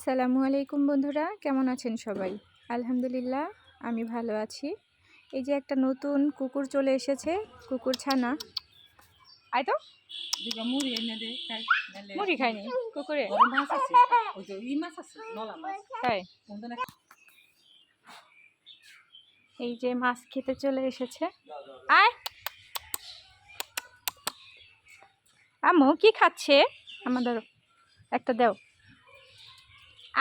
আসসালামু আলাইকুম বন্ধুরা কেমন আছেন সবাই? আলহামদুলিল্লাহ আমি ভালো আছি। এই যে একটা নতুন কুকুর চলে এসেছে কুকুর ছানা। আয় তো। মুড়ি এনে দে মুড়ি খায়নি কুকুরে। তাই। এই যে মাছ খেতে চলে এসেছে। আয়। আম্মু কি খাচ্ছে? আমাদের একটা দেও।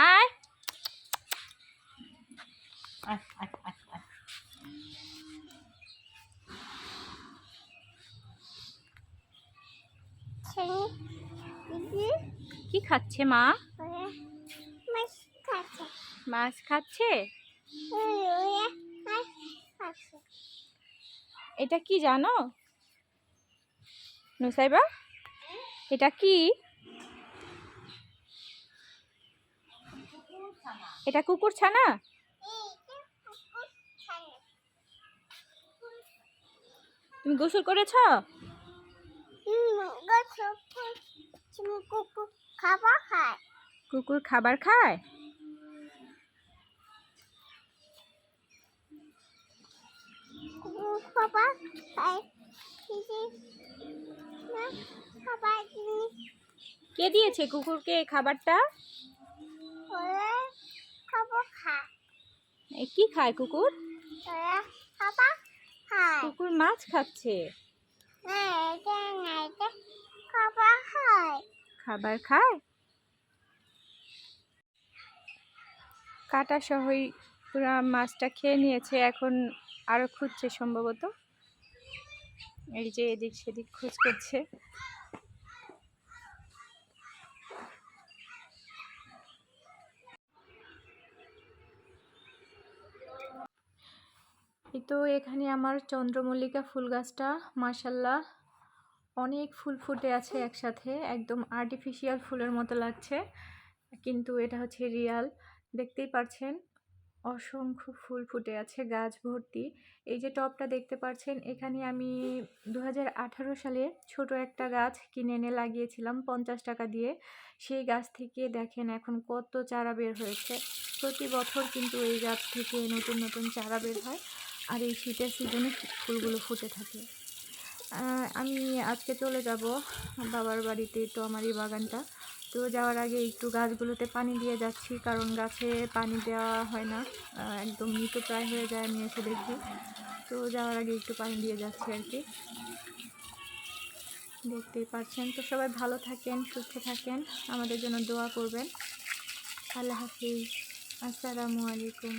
আয় আয় কি খাচ্ছে মা? মাছ খাচ্ছে। এটা কি জানো? নুসাইবা এটা কি? এটা কুকুর ছানা তুমি গোসল করেছ? কুকুর খাবার খায়? কে দিয়েছে কুকুরকে খাবারটা ওরা খাবার খায় এ কি খায় কুকুর? কুকুর মাছ খাচ্ছে। খাবার খায়? কাটা সহই পুরা মাছটা খেয়ে নিয়েছে এখন আরও খুঁজছে সম্ভবত। এই যে এদিক সেদিক খোঁজ করছে। তো এখানে আমার চন্দ্রমল্লিকা ফুল গাছটা মার্শাল্লাহ অনেক ফুল ফুটে আছে একসাথে, একদম আর্টিফিশিয়াল ফুলের মতো লাগছে, কিন্তু এটা হচ্ছে রিয়াল দেখতেই পারছেন, অসংখ্য ফুল ফুটে আছে, গাছ ভর্তি, এই যে টবটা দেখতে পাচ্ছেন এখানে আমি দু হাজার আঠারো সালে ছোট একটা গাছ কিনে এনে লাগিয়েছিলাম পঞ্চাশ টাকা দিয়ে, সেই গাছ থেকে দেখেন এখন কত চারা বের হয়েছে, প্রতি বছর কিন্তু এই গাছ থেকে নতুন নতুন চারা বের হয় আর এই শীতের সিজনে ফুলগুলো ফুটে থাকে। আমি আজকে চলে যাব বাবার বাড়িতে, তো আমার এই বাগানটা। তো যাওয়ার আগে একটু গাছগুলোতে পানি দিয়ে যাচ্ছি, কারণ গাছে পানি দেওয়া হয় না। একদম মৃত প্রায় হয়ে যায়, আমি এসে দেখি। তো যাওয়ার আগে একটু পানি দিয়ে যাচ্ছি আর কি। দেখতেই পাচ্ছেন। তো সবাই ভালো থাকেন, সুস্থ থাকেন, আমাদের জন্য দোয়া করবেন। আল্লাহ হাফিজ। আসসালামু আলাইকুম।